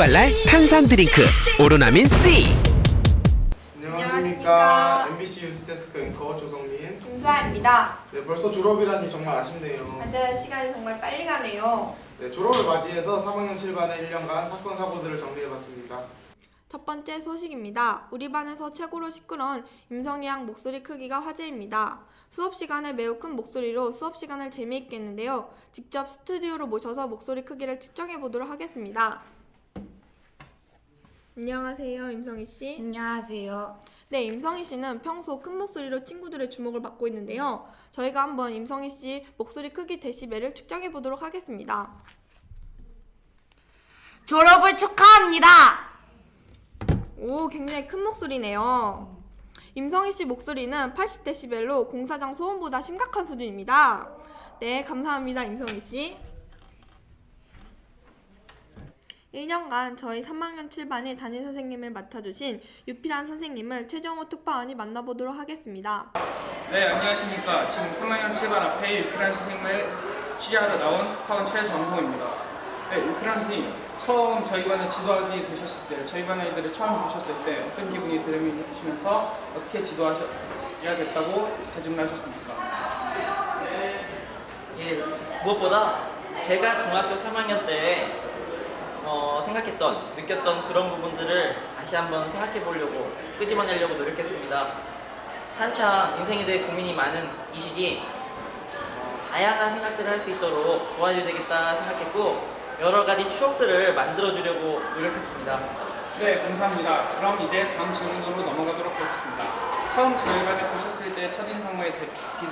생기발랄 탄산 드링크 오로나민 C. 안녕하십니까 MBC 뉴스데스크 앵커 조성민 김수아입니다. 네 벌써 졸업이라니 정말 아쉽네요 맞아요. 시간이 정말 빨리 가네요. 네 졸업을 맞이해서 3학년 7반의 1년간 사건 사고들을 정리해봤습니다 첫 번째 소식입니다. 우리 반에서 최고로 시끄러운 임성희 양 목소리 크기가 화제입니다. 수업 시간에 매우 큰 목소리로 수업 시간을 재미있게 했는데요. 직접 스튜디오로 모셔서 목소리 크기를 측정해 보도록 하겠습니다. 안녕하세요, 임성희 씨. 안녕하세요. 네, 임성희 씨는 평소 큰 목소리로 친구들의 주목을 받고 있는데요. 저희가 한번 임성희 씨 목소리 크기 데시벨을 측정해 보도록 하겠습니다. 졸업을 축하합니다. 오, 굉장히 큰 목소리네요. 임성희 씨 목소리는 80데시벨로 공사장 소음보다 심각한 수준입니다. 네, 감사합니다, 임성희 씨. 1년간 저희 3학년 7반의 담임 선생님을 맡아주신 유필한 선생님을 최정호 특파원이 만나보도록 하겠습니다. 네, 안녕하십니까. 지금 3학년 7반 앞에 유필한 선생님을 취재하러 나온 특파원 최정호입니다. 네, 유필한 선생님, 처음 저희 반에 지도하게 되셨을 때, 저희 반 아이들을 처음 보셨을 때 어떤 기분이 들으시면서 어떻게 지도하셔야겠다고 다짐을 하셨습니까? 예, 무엇보다 제가 중학교 3학년 때 어, 생각했던, 느꼈던 그런 부분들을 다시 한번 생각해 보려고 끄집어내려고 노력했습니다. 한참 인생에 대해 고민이 많은 이 시기 어, 다양한 생각들을 할 수 있도록 도와줘야 되겠다 생각했고 여러 가지 추억들을 만들어 주려고 노력했습니다. 네, 감사합니다. 그럼 이제 다음 질문으로 넘어가도록 하겠습니다. 처음 저희 반에 보셨을 때 비-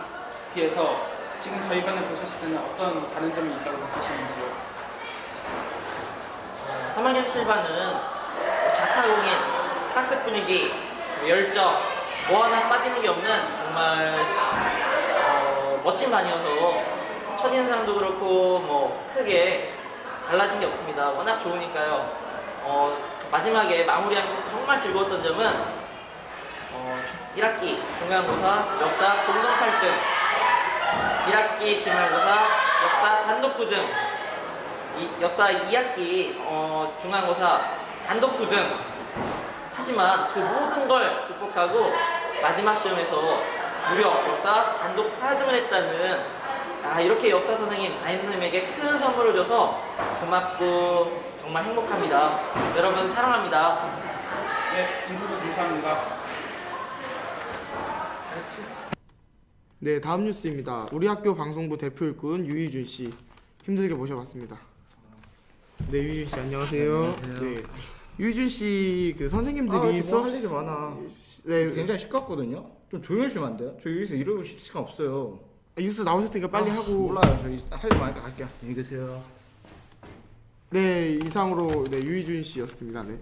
비해서 지금 저희 반에 보셨을 때는 어떤 다른 점이 있다고 느끼시는지요? 3학년 7반은 자타공인, 학습 분위기, 열정, 뭐 하나 빠지는 게 없는 정말 어, 멋진 반이어서 첫인상도 그렇고 뭐 크게 달라진 게 없습니다. 워낙 좋으니까요. 어, 마지막에 마무리하면서 정말 즐거웠던 점은 어, 1학기 중간고사 역사 공동 8등 1학기 기말고사 역사 단독 9등 이, 역사 2학기 어, 중간고사 단독 9등. 하지만 그 모든 걸 극복하고 마지막 시험에서 무려 역사 단독 4등을 했다는 아 이렇게 역사 선생님 담임 선생님에게 큰 선물을 줘서 고맙고 정말 행복합니다. 여러분 사랑합니다. 네, 인터뷰 감사합니다. 잘했지? 네 다음 뉴스입니다. 우리 학교 방송부 대표 일꾼 유희준 씨. 힘들게 모셔봤습니다 네 유희준 씨 안녕하세요 네 유희준 씨 그 선생님들이 수업 할 일이 많아. 네 굉장히 시끄럽거든요. 좀 조용히 해주면 안 돼요? 저 여기서 이러고 있을 시간 없어요. 뉴스 나오셨으니까 빨리 아, 하고 몰라요. 저희 할일 많으니까 갈게요. 안녕히 계세요. 네 이상으로 네 유희준 씨였습니다 네.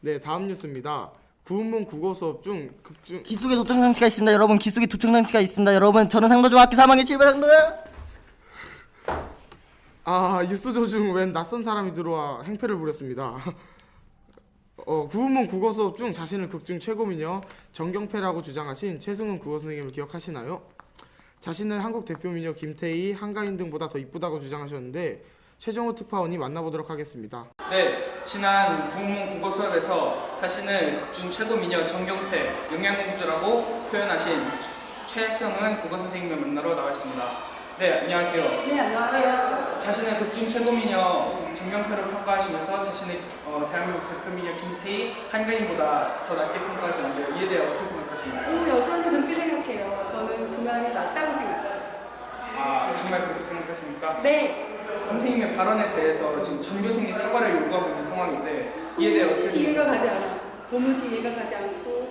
네 다음 뉴스입니다 구운문 국어 수업 중 극중 기속에 도청 장치가 있습니다 여러분 기속에 도청 장치가 있습니다 여러분 저는 상도중학교 3학년 7반 상도요 아 뉴스 조 중 웬 낯선 사람이 들어와 행패를 부렸습니다. 어, 구운문 국어 수업 중 자신을 극중 최고미녀 정경패라고 주장하신 최승훈 국어 선생님을 기억하시나요? 자신은 한국 대표 미녀 김태희, 한가인 등보다 더 이쁘다고 주장하셨는데 최정호 특파원이 만나보도록 하겠습니다. 네, 지난 국문 국어 수업에서 자신을 극중 최고 미녀 정경태, 영양공주라고 표현하신 최승은 국어 선생님을 만나러 나와 있습니다. 네, 안녕하세요. 네, 안녕하세요. 자신을 극중 최고 미녀 정경태로 평가하시면서 자신의 어, 대한민국 대표 미녀 김태희, 한가인보다 더 낮게 평가하셨는데 이에 대해 어떻게 생각하십니까? 오, 여전히 그렇게 생각해요. 저는 그만이 낫다고 생각해요. 아, 정말 그렇게 생각하십니까? 네, 선생님의 발언에 대해서 지금 전 교생이 사과를 요구하고 있는 상황인데 이에 대해 어떻게 이해가 생각하십니까? 가지 않아. 도무지 이해가 가지 않고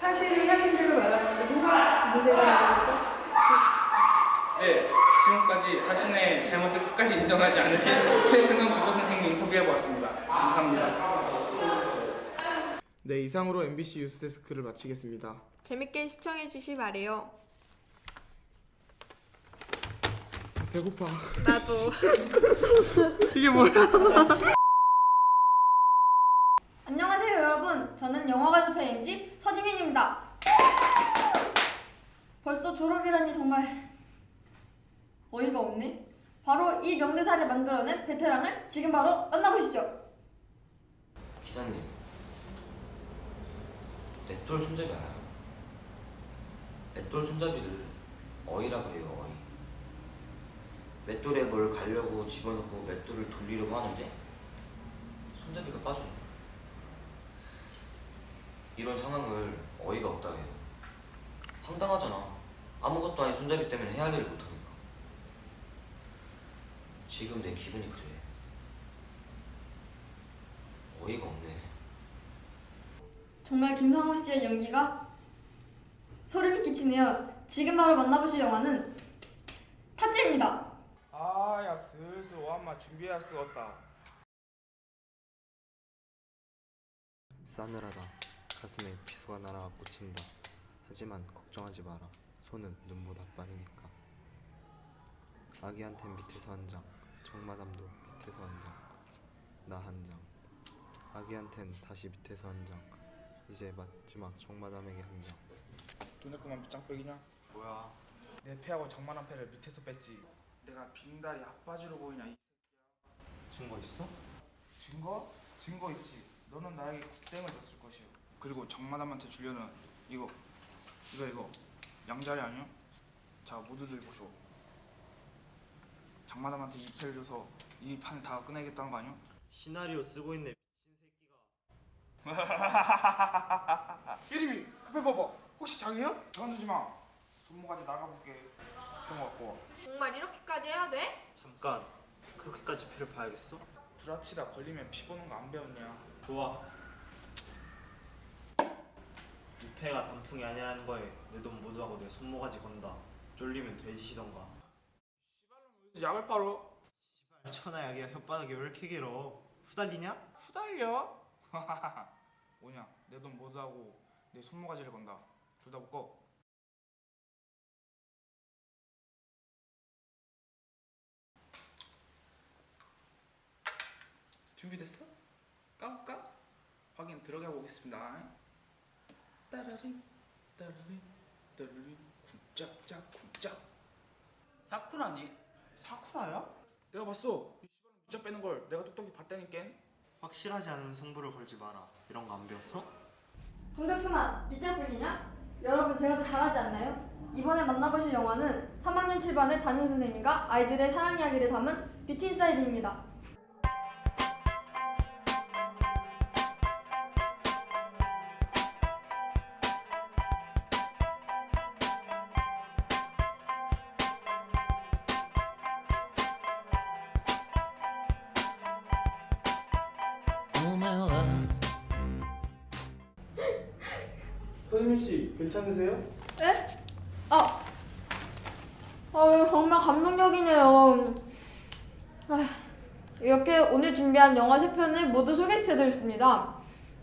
사실을 사실대로 말하는데 뭐가 문제가 있는 거죠? 네, 지금까지 자신의 잘못을 끝까지 인정하지 않으신 최승은 국어 선생님 인터뷰해 보았습니다. 감사합니다. 네 이상으로 MBC 뉴스데스크를 마치겠습니다. 재밌게 시청해주시 바래요. 배고파. 나도. 이게 뭐야? 안녕하세요 여러분 저는 영화가족차 MC 서지민입니다 벌써 졸업이라니 정말 어이가 없네 바로 이 명대사를 만들어낸 베테랑을 지금 바로 만나보시죠 기사님, 맷돌 손잡이 알아요? 맷돌 손잡이를 어이라 그래요, 어이. 맷돌에 뭘 가려고 집어넣고 맷돌을 돌리려고 하는데 손잡이가 빠져. 이런 상황을 어이가 없다 해요. 황당하잖아. 아무것도 아닌 손잡이 때문에 일을 못하니까. 지금 내 기분이 그래. 어이가 없네. 정말 김상훈 씨의 연기가 소름이 끼치네요 지금 바로 만나보실 영화는 타짜입니다 아야 슬슬 오한마 준비해야 쓰겄다. 싸늘하다. 가슴에 비수가 날아와 꽂힌다. 하지만 걱정하지 마라. 손은 눈보다 빠르니까. 아기한텐 밑에서 한 장, 정마담도 밑에서 한 장, 나 한 장. 아기한텐 다시 밑에서 한 장. 이제 마지막 정마담에게 한 장. 눈에 그만 밑장빼기냐? 뭐야? 내 패하고 장만한 패를 밑에서 뺐지. 내가 빙다리 앞바지로 보이냐? 이 증거 있어? 증거? 증거 있지. 너는 나에게 굿땡을 줬을 것이오. 그리고 정마담한테 주려는 이거, 이거 이거 양자리 아니요? 자 모두들 보쇼. 장마담한테 이 패를 줘서 이판다 끝내겠다는 거 아니요? 시나리오 쓰고 있네. 예림이 급해 봐봐. 혹시 장이야? 그만두지 마. 손모가지 나가볼게. 거 갖고 와. 정말 이렇게까지 해야 돼? 잠깐. 그렇게까지 피를 봐야겠어? 구라치다 걸리면 피 보는 거 안 배웠냐? 좋아. 유패가 단풍이 아니라는 거에 내 돈 모두하고 내 손모가지 건다. 쫄리면 돼지시던가. 팔어. 천하 야기야 혓바닥이 왜 이렇게 길어? 후달리냐? 후달려? 뭐냐? 내 돈 모두 하고 내 손모가지를 건다. 둘 다 묶어. 준비됐어? 까볼까? 확인 들어가 보겠습니다. 따라리 따라리 따라리 쿵짝짝 쿵짝 사쿠라니? 사쿠라야? 내가 봤어. 이 씨발은 밑장 빼는 걸 내가 똑똑히 봤다니깐. 확실하지 않은 승부를 걸지 마라. 이런 거 안 배웠어? 공격 그만 밑장 빼기냐? 여러분 제가 더 잘하지 않나요? 이번에 만나보실 영화는 3학년 7반의 담임 선생님과 아이들의 사랑 이야기를 담은 뷰티 인사이드입니다 서지민 씨 괜찮으세요? 에? 아, 아 정말 감동적이네요. 아, 이렇게 오늘 준비한 영화 세 편을 모두 소개해드렸습니다.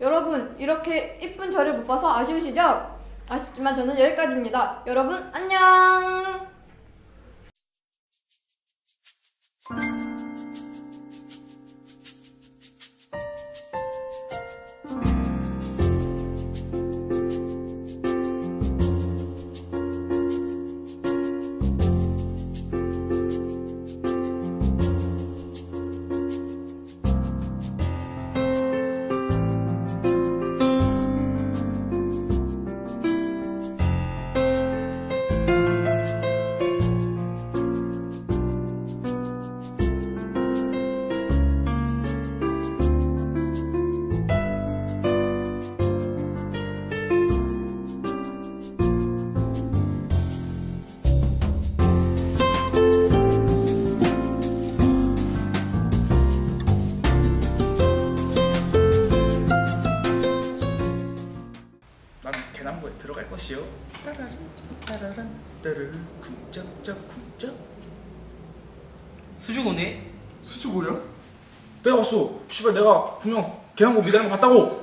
여러분 이렇게 이쁜 저를 못 봐서 아쉬우시죠? 아쉽지만 저는 여기까지입니다. 여러분 안녕. 따라란 따라란 따르르 쿵짝짝 쿵짝. 수줍오네? 수주 뭐야? 내가 봤어. 씨발 내가 분명 계단고 미다는 거 봤다고.